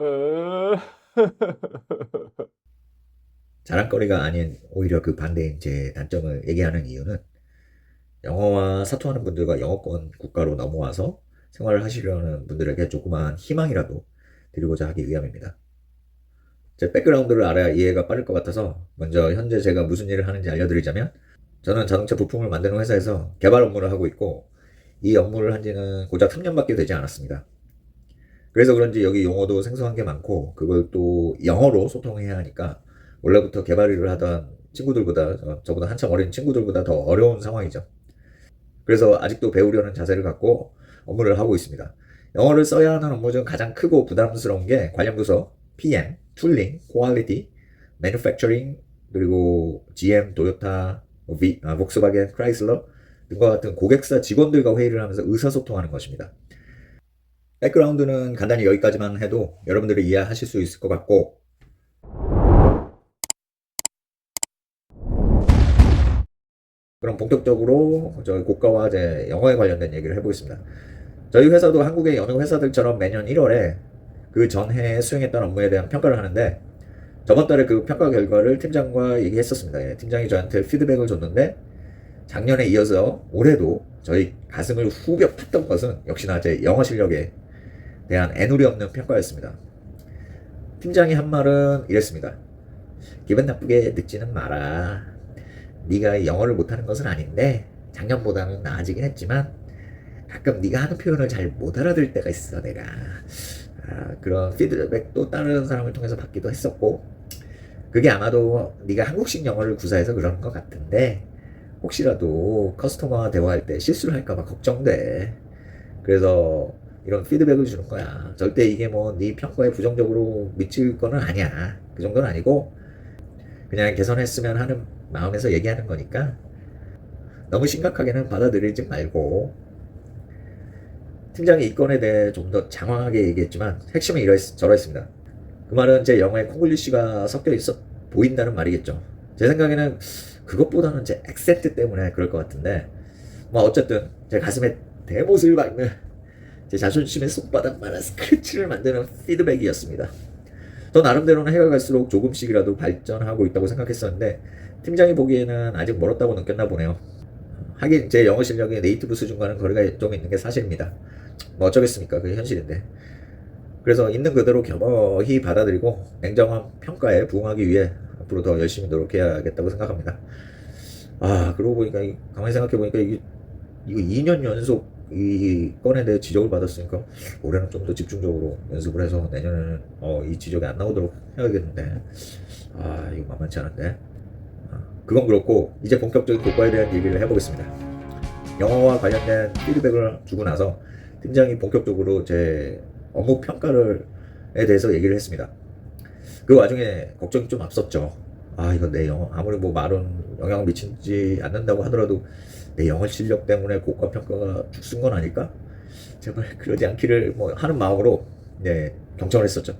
자랑거리가 아닌 오히려 그 반대인 제 단점을 얘기하는 이유는 영어와 사투하는 분들과 영어권 국가로 넘어와서 생활을 하시려는 분들에게 조그마한 희망이라도 드리고자 하기 위함입니다. 제 백그라운드를 알아야 이해가 빠를 것 같아서 먼저 현재 제가 무슨 일을 하는지 알려드리자면 저는 자동차 부품을 만드는 회사에서 개발 업무를 하고 있고 이 업무를 한 지는 고작 3년밖에 되지 않았습니다. 그래서 그런지 여기 용어도 생소한 게 많고 그걸 또 영어로 소통해야 하니까 원래부터 개발 일을 하던 친구들보다 저- 저보다 한참 어린 친구들보다 더 어려운 상황이죠. 그래서 아직도 배우려는 자세를 갖고 업무를 하고 있습니다. 영어를 써야 하는 업무 중 가장 크고 부담스러운 게 관련 부서 PM, 툴링, 퀄리티, 매뉴팩처링 그리고 GM, 도요타, 뭐 비, 아, 복스바겐, 크라이슬러 등과 같은 고객사 직원들과 회의를 하면서 의사소통하는 것입니다. 백그라운드는 간단히 여기까지만 해도 여러분들이 이해하실 수 있을 것 같고 그럼 본격적으로 저희 고가와 이제 영어에 관련된 얘기를 해보겠습니다. 저희 회사도 한국의 여느 회사들처럼 매년 1월에 그 전해에 수행했던 업무에 대한 평가를 하는데 저번 달에 그 평가 결과를 팀장과 얘기했었습니다. 예, 팀장이 저한테 피드백을 줬는데 작년에 이어서 올해도 저희 가슴을 후벼 팠던 것은 역시나 제 영어 실력에 대한 애누리 없는 평가였습니다. 팀장이 한 말은 이랬습니다. 기분 나쁘게 듣지는 마라. 네가 영어를 못하는 것은 아닌데 작년보다는 나아지긴 했지만 가끔 네가 하는 표현을 잘 못 알아들 때가 있어 내가 아, 그런 피드백도 다른 사람을 통해서 받기도 했었고 그게 아마도 네가 한국식 영어를 구사해서 그러는 것 같은데 혹시라도 커스터머와 대화할 때 실수를 할까봐 걱정돼 그래서 이런 피드백을 주는 거야 절대 이게 뭐 네 평가에 부정적으로 미칠 거는 아니야 그 정도는 아니고 그냥 개선했으면 하는 마음에서 얘기하는 거니까 너무 심각하게는 받아들이지 말고 팀장이 이 건에 대해 좀 더 장황하게 얘기했지만 핵심은 이러, 저러했습니다. 그 말은 제 영어에 콩글리쉬가 섞여 있어 보인다는 말이겠죠. 제 생각에는 그것보다는 제 액센트 때문에 그럴 것 같은데 뭐 어쨌든 제 가슴에 대못을 박는 제 자존심의 손바닥만한 스크래치를 만드는 피드백이었습니다. 저 나름대로는 해가 갈수록 조금씩이라도 발전하고 있다고 생각했었는데 팀장이 보기에는 아직 멀었다고 느꼈나 보네요. 하긴 제 영어 실력이 네이티브 수준과는 거리가 좀 있는 게 사실입니다. 뭐 어쩌겠습니까? 그게 현실인데. 그래서 있는 그대로 겸허히 받아들이고 냉정한 평가에 부응하기 위해 앞으로 더 열심히 노력해야겠다고 생각합니다. 아 그러고 보니까 이- 가만히 생각해 보니까 이게 이거 2년 연속 이 건에 대해 지적을 받았으니까 올해는 좀 더 집중적으로 연습을 해서 내년에는 어, 이 지적이 안 나오도록 해야겠는데 아 이거 만만치 않은데 아, 그건 그렇고 이제 본격적인 고과에 대한 얘기를 해보겠습니다. 영어와 관련된 피드백을 주고 나서 팀장이 본격적으로 제 업무 평가를에 대해서 얘기를 했습니다. 그 와중에 걱정이 좀 앞섰죠. 아 이거 내 영어 아무리 뭐 말은 영향을 미치지 않는다고 하더라도 내 영어 실력 때문에 고가 평가가 죽순 건 아닐까? 제발 그러지 않기를 뭐 하는 마음으로 네 경청을 했었죠.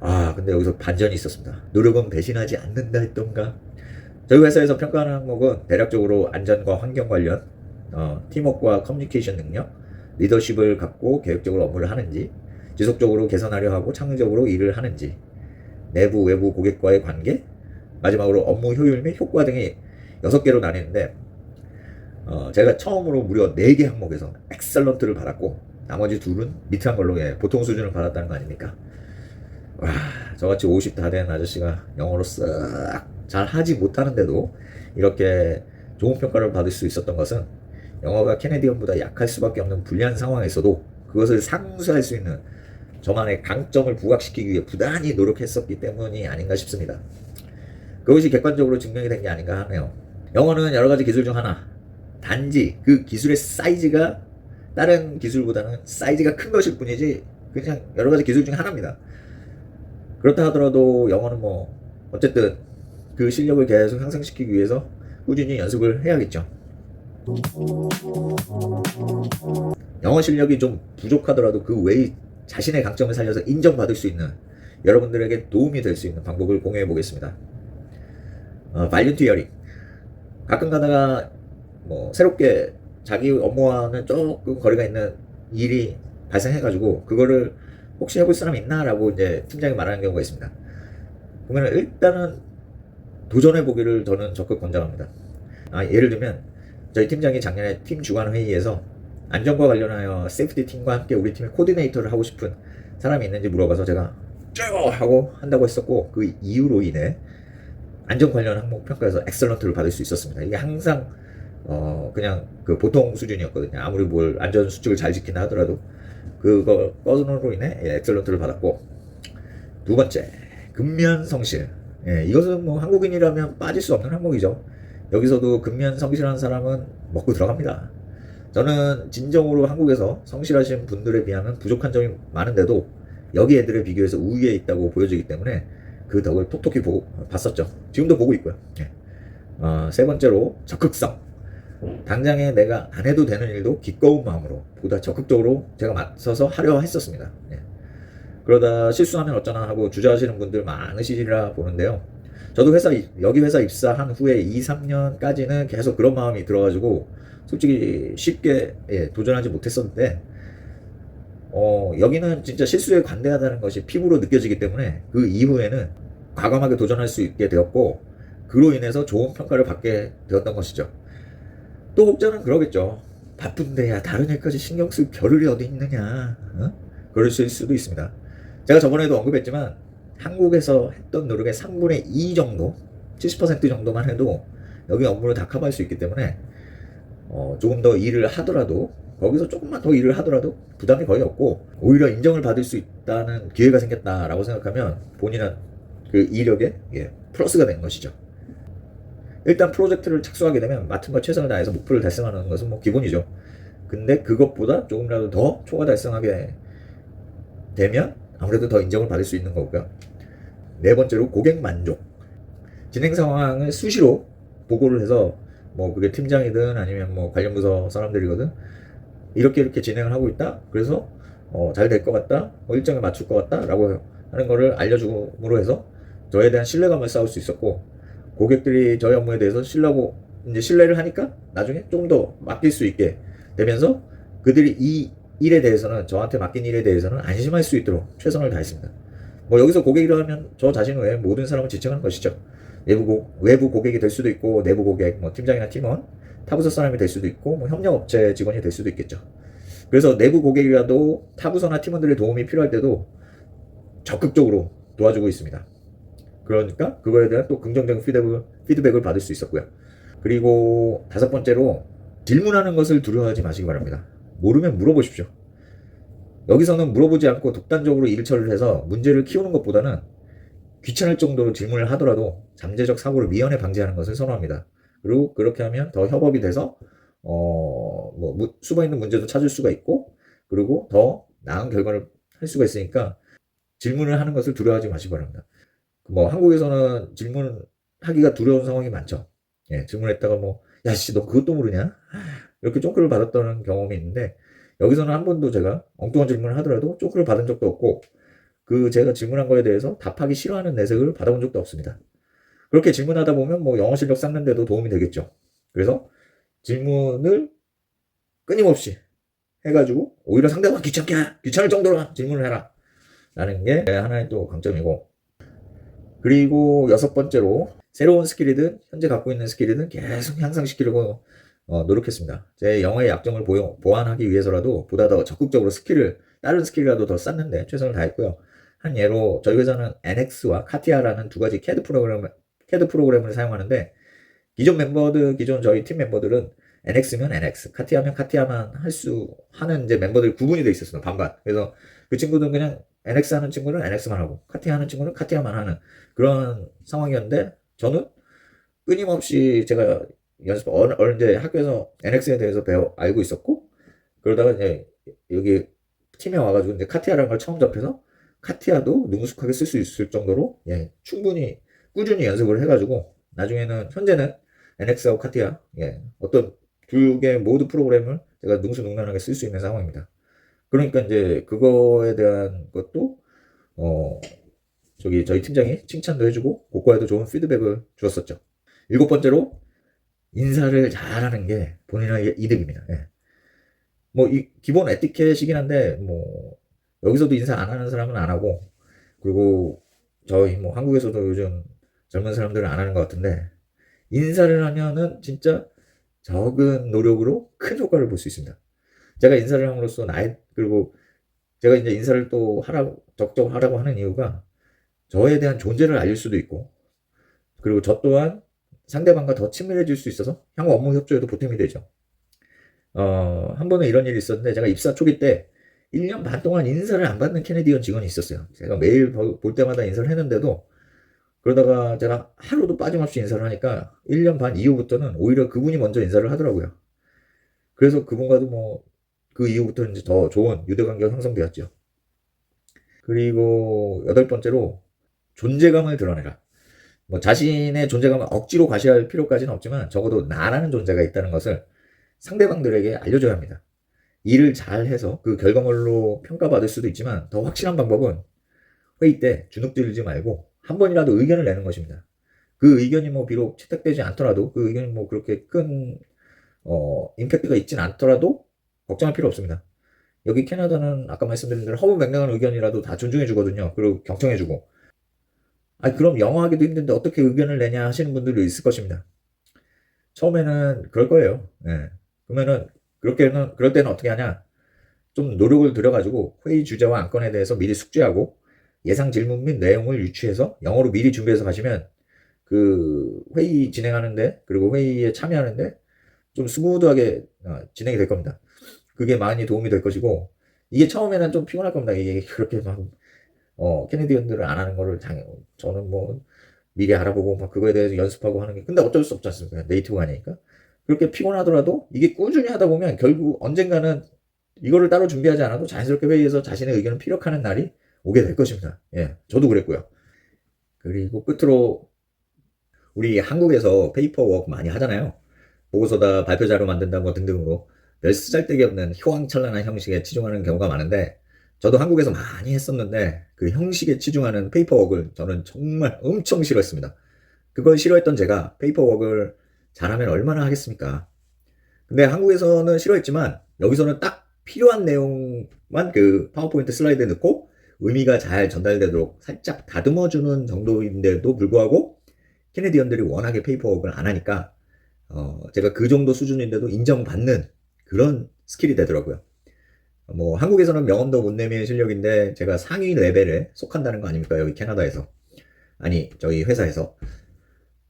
아 근데 여기서 반전이 있었습니다. 노력은 배신하지 않는다 했던가? 저희 회사에서 평가하는 항목은 대략적으로 안전과 환경 관련, 어, 팀워크와 커뮤니케이션 능력, 리더십을 갖고 계획적으로 업무를 하는지, 지속적으로 개선하려 하고 창의적으로 일을 하는지, 내부 외부 고객과의 관계, 마지막으로 업무 효율 및 효과 등이 6개로 나뉘는데 어, 제가 처음으로 무려 4개 항목에서 엑셀런트를 받았고 나머지 둘은 밑한 걸로 예, 보통 수준을 받았다는 거 아닙니까? 와, 저같이 50 다 된 아저씨가 영어로 싹잘 하지 못하는데도 이렇게 좋은 평가를 받을 수 있었던 것은 영어가 캐네디언보다 약할 수밖에 없는 불리한 상황에서도 그것을 상쇄할 수 있는 저만의 강점을 부각시키기 위해 부단히 노력했었기 때문이 아닌가 싶습니다. 그것이 객관적으로 증명이 된 게 아닌가 하네요. 영어는 여러 가지 기술 중 하나. 단지 그 기술의 사이즈가 다른 기술보다는 사이즈가 큰 것일 뿐이지 그냥 여러 가지 기술 중 하나입니다. 그렇다 하더라도 영어는 뭐 어쨌든 그 실력을 계속 향상시키기 위해서 꾸준히 연습을 해야겠죠. 영어 실력이 좀 부족하더라도 그 외의 자신의 강점을 살려서 인정받을 수 있는 여러분들에게 도움이 될 수 있는 방법을 공유해 보겠습니다. 어, 발륜 티어링 가끔 가다가 뭐 새롭게 자기 업무와는 조금 거리가 있는 일이 발생해가지고 그거를 혹시 해볼 사람 있나라고 이제 팀장이 말하는 경우가 있습니다. 보면 일단은 도전해 보기를 저는 적극 권장합니다. 아, 예를 들면 저희 팀장이 작년에 팀 주간 회의에서 안전과 관련하여 세이프티 팀과 함께 우리 팀의 코디네이터를 하고 싶은 사람이 있는지 물어봐서 제가 쭉 하고 한다고 했었고 그 이유로 인해 안전 관련 항목 평가에서 엑셀런트를 받을 수 있었습니다. 이게 항상 어 그냥 그 보통 수준이었거든요. 아무리 뭘 안전 수칙을 잘 지킨다 하더라도 그거 꺼으로 인해 예, 엑셀런트를 받았고 두 번째 근면 성실. 예, 이것은 뭐 한국인이라면 빠질 수 없는 항목이죠. 여기서도 근면 성실한 사람은 먹고 들어갑니다. 저는 진정으로 한국에서 성실하신 분들에 비하면 부족한 점이 많은데도 여기 애들에 비교해서 우위에 있다고 보여지기 때문에 그 덕을 톡톡히 보고 봤었죠. 지금도 보고 있고요. 예. 어, 세 번째로 적극성. 당장에 내가 안 해도 되는 일도 기꺼운 마음으로 보다 적극적으로 제가 맞서서 하려 했었습니다. 예. 그러다 실수하면 어쩌나 하고 주저하시는 분들 많으시리라 보는데요. 저도 회사 여기 회사 입사한 후에 2, 3년까지는 계속 그런 마음이 들어가지고 솔직히 쉽게 예, 도전하지 못했었는데 어, 여기는 진짜 실수에 관대하다는 것이 피부로 느껴지기 때문에 그 이후에는 과감하게 도전할 수 있게 되었고 그로 인해서 좋은 평가를 받게 되었던 것이죠. 또 혹자는 그러겠죠. 바쁜데 야 다른 일까지 신경 쓸 겨를이 어디 있느냐. 어? 그러실 수도 있습니다. 제가 저번에도 언급했지만 한국에서 했던 노력의 3분의 2 정도, 70% 정도만 해도 여기 업무를 다 커버할 수 있기 때문에 어, 조금 더 일을 하더라도 거기서 조금만 더 일을 하더라도 부담이 거의 없고 오히려 인정을 받을 수 있다는 기회가 생겼다라고 생각하면 본인은 그 이력에 예, 플러스가 되는 것이죠. 일단 프로젝트를 착수하게 되면 맡은 것 최선을 다해서 목표를 달성하는 것은 뭐 기본이죠. 근데 그것보다 조금이라도 더 초과 달성하게 되면 아무래도 더 인정을 받을 수 있는 거고요. 네 번째로 고객 만족. 진행 상황을 수시로 보고를 해서 뭐 그게 팀장이든 아니면 뭐 관련 부서 사람들이거든 이렇게 이렇게 진행을 하고 있다. 그래서 어, 잘 될 것 같다. 뭐 일정에 맞출 것 같다라고 하는 거를 알려줌으로 해서 저에 대한 신뢰감을 쌓을 수 있었고 고객들이 저희 업무에 대해서 신뢰하고 이제 신뢰를 하니까 나중에 좀 더 맡길 수 있게 되면서 그들이 이 일에 대해서는 저한테 맡긴 일에 대해서는 안심할 수 있도록 최선을 다했습니다. 뭐 여기서 고객이라 하면 저 자신 외에 모든 사람을 지칭하는 것이죠. 외부, 고, 외부 고객이 될 수도 있고 내부 고객, 뭐 팀장이나 팀원, 타부서 사람이 될 수도 있고 뭐 협력업체 직원이 될 수도 있겠죠. 그래서 내부 고객이라도 타부서나 팀원들의 도움이 필요할 때도 적극적으로 도와주고 있습니다. 그러니까 그거에 대한 또 긍정적인 피드백을, 피드백을 받을 수 있었고요. 그리고 다섯 번째로 질문하는 것을 두려워하지 마시기 바랍니다. 모르면 물어보십시오. 여기서는 물어보지 않고 독단적으로 일 처리를 해서 문제를 키우는 것보다는 귀찮을 정도로 질문을 하더라도 잠재적 사고를 미연에 방지하는 것을 선호합니다. 그리고 그렇게 하면 더 협업이 돼서 어 뭐 숨어 있는 문제도 찾을 수가 있고 그리고 더 나은 결과를 할 수가 있으니까 질문을 하는 것을 두려워하지 마시기 바랍니다. 뭐 한국에서는 질문하기가 두려운 상황이 많죠. 예, 질문했다가 뭐 야씨 너 그것도 모르냐? 이렇게 쪼크를 받았던 경험이 있는데 여기서는 한 번도 제가 엉뚱한 질문을 하더라도 쪼크를 받은 적도 없고 그 제가 질문한 거에 대해서 답하기 싫어하는 내색을 받아본 적도 없습니다. 그렇게 질문하다 보면 뭐 영어 실력 쌓는데도 도움이 되겠죠. 그래서 질문을 끊임없이 해가지고 오히려 상대방 귀찮게 귀찮을 정도로 질문을 해라 라는 게 하나의 또 강점이고 그리고 여섯 번째로 새로운 스킬이든 현재 갖고 있는 스킬이든 계속 향상시키려고 어, 노력했습니다. 제 영어의 약점을 보완하기 위해서라도 보다 더 적극적으로 스킬을 다른 스킬이라도 더 쌓는데 최선을 다했고요. 한 예로 저희 회사는 NX와 카티아라는 두 가지 CAD 프로그램 CAD 프로그램을 사용하는데 기존 멤버들 기존 저희 팀 멤버들은 NX면 NX, 카티아면 카티아만 할 수 하는 이제 멤버들 구분이 돼 있었어요 반반. 그래서 그 친구들은 그냥 NX 하는 친구는 NX만 하고 카티아 하는 친구는 카티아만 하는 그런 상황이었는데 저는 끊임없이 제가 연습 어느, 어느 이제 학교에서 NX에 대해서 배워 알고 있었고 그러다가 이제 여기 팀에 와가지고 이제 카티아라는 걸 처음 접해서 카티아도 능숙하게 쓸 수 있을 정도로 예, 충분히 꾸준히 연습을 해가지고 나중에는 현재는 NX하고 카티아 예, 어떤 두 개 모두 프로그램을 제가 능수능란하게 쓸 수 있는 상황입니다. 그러니까 이제 그거에 대한 것도 어 저기 저희 팀장이 칭찬도 해주고 고과에도 좋은 피드백을 주었었죠. 일곱 번째로 인사를 잘하는 게 본인의 이득입니다. 예. 뭐이 기본 에티켓이긴 한데 뭐 여기서도 인사 안 하는 사람은 안 하고 그리고 저희 뭐 한국에서도 요즘 젊은 사람들은 안 하는 것 같은데 인사를 하면은 진짜 적은 노력으로 큰 효과를 볼 수 있습니다. 제가 인사를 함으로써 나이 그리고 제가 이제 인사를 또 하라고 적극적으로 하라고 하는 이유가 저에 대한 존재를 알릴 수도 있고 그리고 저 또한 상대방과 더 친밀해질 수 있어서 향후 업무 협조에도 보탬이 되죠. 어, 한 번은 이런 일이 있었는데 제가 입사 초기 때 1년 반 동안 인사를 안 받는 캐네디언 직원이 있었어요. 제가 매일 보- 볼 때마다 인사를 했는데도 그러다가 제가 하루도 빠짐없이 인사를 하니까 1년 반 이후부터는 오히려 그분이 먼저 인사를 하더라고요. 그래서 그분과도 뭐 그 이후부터는 이제 더 좋은 유대 관계가 형성되었죠. 그리고 여덟 번째로 존재감을 드러내라. 뭐 자신의 존재감을 억지로 과시할 필요까지는 없지만 적어도 나라는 존재가 있다는 것을 상대방들에게 알려줘야 합니다. 일을 잘해서 그 결과물로 평가받을 수도 있지만 더 확실한 방법은 회의 때 주눅들지 말고 한 번이라도 의견을 내는 것입니다. 그 의견이 뭐 비록 채택되지 않더라도 그 의견이 뭐 그렇게 큰 어, 임팩트가 있진 않더라도 걱정할 필요 없습니다. 여기 캐나다는 아까 말씀드린 대로 허무맹랑한 의견이라도 다 존중해 주거든요. 그리고 경청해 주고. 아, 그럼 영어 하기도 힘든데 어떻게 의견을 내냐 하시는 분들도 있을 것입니다. 처음에는 그럴 거예요. 예. 그러면은 그렇게는 그럴 때는 어떻게 하냐? 좀 노력을 들여가지고 회의 주제와 안건에 대해서 미리 숙지하고 예상 질문 및 내용을 유추해서 영어로 미리 준비해서 가시면 그 회의 진행하는데 그리고 회의에 참여하는데 좀 스무드하게 어, 진행이 될 겁니다. 그게 많이 도움이 될 것이고 이게 처음에는 좀 피곤할 겁니다. 이게 그렇게 막 어, 캐네디언들을 안 하는 거를 당 저는 뭐 미리 알아보고 막 그거에 대해서 연습하고 하는 게 근데 어쩔 수 없지 않습니까? 네이티브가 아니니까. 그렇게 피곤하더라도 이게 꾸준히 하다 보면 결국 언젠가는 이거를 따로 준비하지 않아도 자연스럽게 회의에서 자신의 의견을 피력하는 날이 오게 될 것입니다. 예, 저도 그랬고요. 그리고 끝으로 우리 한국에서 페이퍼워크 많이 하잖아요. 보고서다 발표 자료 만든다 뭐 등등으로 별 쓰잘데기 없는 희왕찬란한 형식에 치중하는 경우가 많은데 저도 한국에서 많이 했었는데 그 형식에 치중하는 페이퍼워크를 저는 정말 엄청 싫어했습니다. 그걸 싫어했던 제가 페이퍼워크를 잘하면 얼마나 하겠습니까? 근데 한국에서는 싫어했지만 여기서는 딱 필요한 내용만 그 파워포인트 슬라이드에 넣고 의미가 잘 전달되도록 살짝 다듬어주는 정도인데도 불구하고 캐네디언들이 워낙에 페이퍼워크를 안 하니까 어, 제가 그 정도 수준인데도 인정받는 그런 스킬이 되더라고요. 뭐 한국에서는 명함도 못 내미는 실력인데 제가 상위 레벨에 속한다는 거 아닙니까? 여기 캐나다에서. 아니, 저희 회사에서.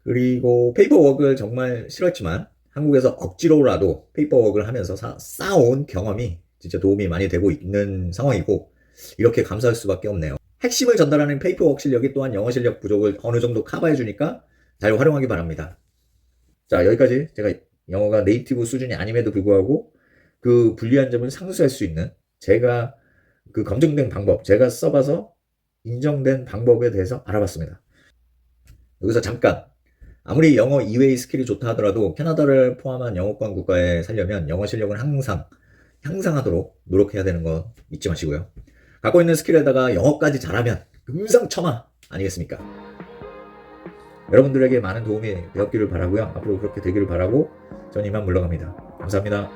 그리고 페이퍼워크를 정말 싫었지만 한국에서 억지로라도 페이퍼워크를 하면서 사- 쌓아온 경험이 진짜 도움이 많이 되고 있는 상황이고 이렇게 감사할 수밖에 없네요. 핵심을 전달하는 페이퍼워크 실력이 또한 영어 실력 부족을 어느 정도 커버해 주니까 잘 활용하기 바랍니다. 자, 여기까지 제가 영어가 네이티브 수준이 아님에도 불구하고 그 불리한 점을 상쇄할 수 있는 제가 그 검증된 방법, 제가 써봐서 인정된 방법에 대해서 알아봤습니다. 여기서 잠깐 아무리 영어 이외의 스킬이 좋다 하더라도 캐나다를 포함한 영어권 국가에 살려면 영어 실력은 항상 향상하도록 노력해야 되는 거 잊지 마시고요. 갖고 있는 스킬에다가 영어까지 잘하면 금상첨화 아니겠습니까? 여러분들에게 많은 도움이 되었기를 바라고요. 앞으로 그렇게 되기를 바라고 전 이만 물러갑니다. 감사합니다.